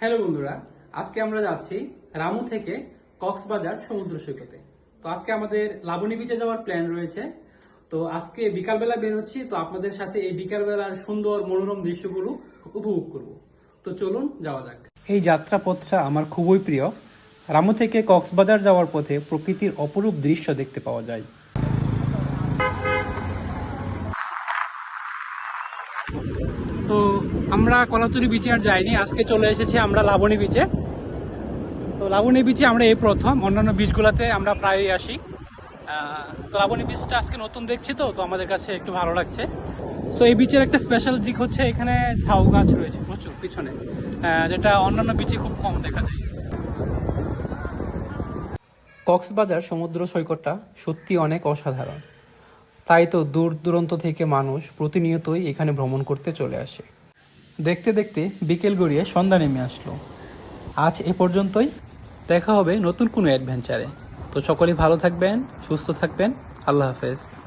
Hello বন্ধুরা, আজকে আমরা যাচ্ছি রামু থেকে কক্সবাজার সমুদ্র সৈকতে। তো আজকে আমাদের লাবণী বিচে যাওয়ার প্ল্যান রয়েছে। তো আজকে বিকালবেলা বের হচ্ছি, তো আপনাদের সাথে এই বিকালবেলার সুন্দর মনোরম দৃশ্যগুলো উপভোগ করব। তো চলুন যাওয়া যাক। এই যাত্রা পথটা আমার খুবই প্রিয়। রামু থেকে কক্সবাজার যাওয়ার পথে প্রকৃতির অপরূপ দৃশ্য দেখতে পাওয়া যায়। তো আমরা কলাতুরি বিচে আর যাইনি, আজকে চলে এসেছি আমরা লাবণী বিচে তো লাবণী বিচে আমরা এই প্রথম, অন্যান্য বিচগুলোতে আমরা প্রায়ই আসি। তো লাবণী বিচটা আজকে নতুন দেখছি তো তো আমাদের কাছে একটু ভালো লাগছে। সো এই বিচের একটা স্পেশাল দিক হচ্ছে এখানে ঝাউ গাছ রয়েছে প্রচুর পিছনে যেটা অন্যান্য বিচে খুব কম দেখা যায়। কক্সবাজার সমুদ্র সৈকতটা সত্যি অনেক অসাধারণ। তাই তো দূর দূরান্ত থেকে মানুষ প্রতিনিয়তই এখানে ভ্রমণ করতে চলে আসে। দেখতে দেখতে বিকেল গড়িয়ে সন্ধ্যা নেমে আসলো। আজ এ পর্যন্তই। দেখা হবে নতুন কোনো অ্যাডভেঞ্চারে। তো সকলেই ভালো থাকবেন, সুস্থ থাকবেন। আল্লাহ হাফেজ।